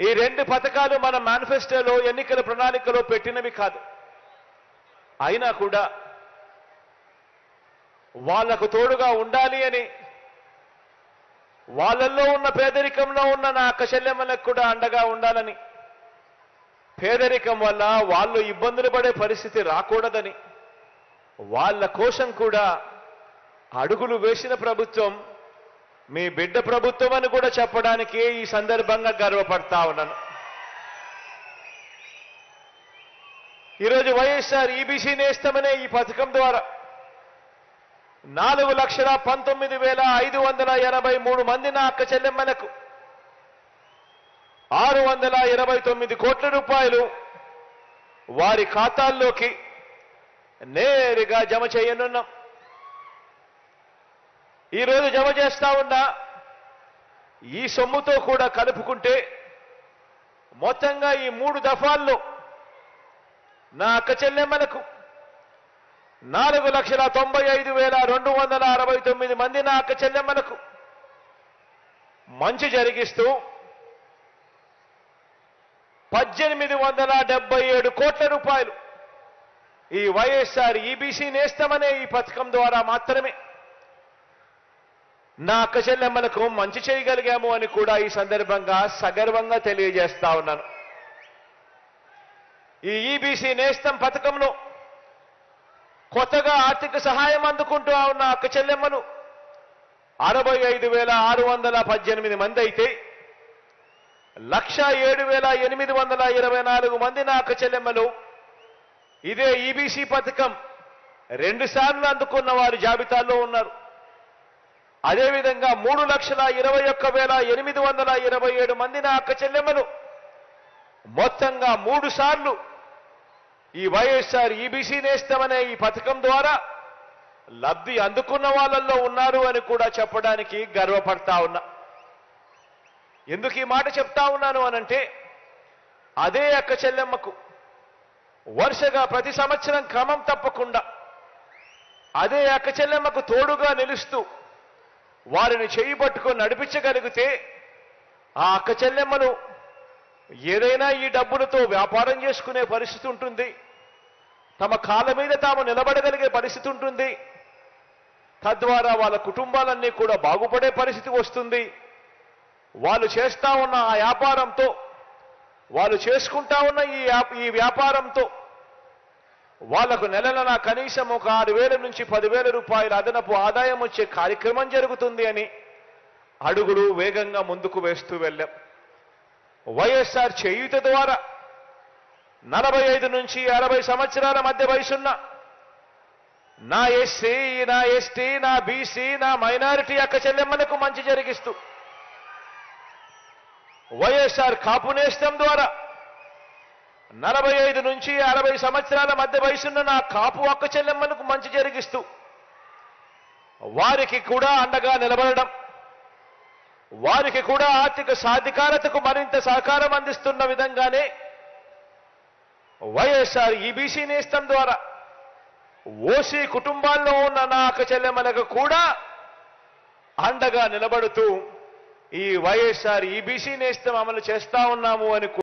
ఈ రెండు పథకాలు మన మేనిఫెస్టోలో ఎన్నికల ప్రణాళికలో పెట్టినవి కాదు. అయినా కూడా వాళ్ళకు తోడుగా ఉండాలి అని వాళ్ళల్లో ఉన్న పేదరికంలో ఉన్న నా అక్క కూడా అండగా ఉండాలని. పేదరికం వల్ల వాళ్ళు ఇబ్బందులు పడే పరిస్థితి రాకూడదని. వాళ్ళ కోసం కూడా అడుగులు వేసిన ప్రభుత్వం మీ బిడ్డ ప్రభుత్వం అని కూడా చెప్పడానికి ఈ సందర్భంగా గర్వపడతా ఉన్నాను. ఈరోజు వైఎస్ఆర్ ఈబీసీ నేస్తమనే ఈ పథకం ద్వారా నాలుగు లక్షల పంతొమ్మిది వేల ఐదు వందల ఎనభై మూడు మంది నా అక్క చెల్లెమ్మలకు ఆరు వందల ఇరవై తొమ్మిది కోట్ల రూపాయలు వారి ఖాతాల్లోకి నేరుగా జమ చేయనున్నాం. ఈరోజు జమ చేస్తా ఉన్న ఈ సొమ్ముతో కూడా కలుపుకుంటే మొత్తంగా ఈ మూడు దఫాల్లో నా అక్క చెల్లెమ్మలకు నాలుగు లక్షల తొంభై ఐదు వేల రెండు వందల అరవై తొమ్మిది మంది నా అక్క చెల్లెమ్మలకు మంచి జరిగిస్తూ పద్దెనిమిది వందల డెబ్బై ఏడు కోట్ల రూపాయలు ఈ వైఎస్ఆర్ ఈబీసీ నేస్తమనే ఈ పథకం ద్వారా మాత్రమే నా అక్క చెల్లెమ్మలకు మంచి చేయగలిగాము అని కూడా ఈ సందర్భంగా సగర్వంగా తెలియజేస్తా ఉన్నాను. ఈ ఈబీసీ నేస్తం పథకంలో కొత్తగా ఆర్థిక సహాయం అందుకుంటూ ఉన్న అక్క చెల్లెమ్మలు అరవై ఐదు వేల ఆరు వందల పద్దెనిమిది మంది అయితే లక్ష ఏడు వేల ఎనిమిది వందల ఇరవై నాలుగు మంది నా అక్క చెల్లెమ్మలు ఇదే ఈబీసీ పథకం రెండు సార్లు అందుకున్న వారి జాబితాలో ఉన్నారు. అదేవిధంగా మూడు లక్షల ఇరవై ఒక్క వేల ఎనిమిది వందల ఇరవై ఏడు మంది నా అక్క చెల్లెమ్మలు. మొత్తంగా మూడు సార్లు ఈ వైఎస్ఆర్ ఈబీసీ నేస్తమనే ఈ పథకం ద్వారా లబ్ధి అందుకున్న వాళ్ళల్లో ఉన్నారు అని కూడా చెప్పడానికి గర్వపడతా ఉన్నా. ఎందుకు ఈ మాట చెప్తా ఉన్నాను అనంటే అదే అక్క చెల్లెమ్మకు వరుసగా ప్రతి సంవత్సరం క్రమం తప్పకుండా అదే అక్క చెల్లెమ్మకు తోడుగా నిలుస్తూ వారిని చేయి పట్టుకొని నడిపించగలిగితే ఆ అక్క చెల్లెమ్మలు ఏదైనా ఈ డబ్బులతో వ్యాపారం చేసుకునే పరిస్థితి ఉంటుంది. తమ కాళ్ళ మీద తాము నిలబడగలిగే పరిస్థితి ఉంటుంది. తద్వారా వాళ్ళ కుటుంబాలన్నీ కూడా బాగుపడే పరిస్థితి వస్తుంది. వాళ్ళు చేస్తా ఉన్న ఆ వ్యాపారంతో వాళ్ళు చేసుకుంటా ఉన్న ఈ ఈ వ్యాపారంతో వాళ్ళకు నెల నా కనీసం ఒక ఆరు వేల నుంచి పదివేల రూపాయల అదనపు ఆదాయం వచ్చే కార్యక్రమం జరుగుతుంది అని అడుగులు వేగంగా ముందుకు వేస్తూ వెళ్ళాం. వైఎస్ఆర్ చేయుత ద్వారా నలభై ఐదు నుంచి అరవై సంవత్సరాల మధ్య వయసున్న నా ఎస్సీ నా ఎస్టీ నా బీసీ నా మైనారిటీ అక్క చెల్లెమ్మలకు మంచి జరిగిస్తూ వైఎస్ఆర్ కాపునేస్తం ద్వారా నలభై ఐదు నుంచి అరవై సంవత్సరాల మధ్య వయసున్న నా కాపు అక్క చెల్లెమ్మలకు మంచి జరిగిస్తూ వారికి కూడా అండగా నిలబడడం వారికి కూడా ఆర్థిక సాధికారతకు మరింత సహకారం అందిస్తున్న విధంగానే వైఎస్ఆర్ ఈబీసీ నేస్తం ద్వారా ఓసీ కుటుంబాల్లో ఉన్న నా అక్క చెల్లెమ్మలకు కూడా అండగా నిలబడుతూ ఈ వైఎస్ఆర్ ఈబీసీ నేస్తం అమలు చేస్తా ఉన్నాము అని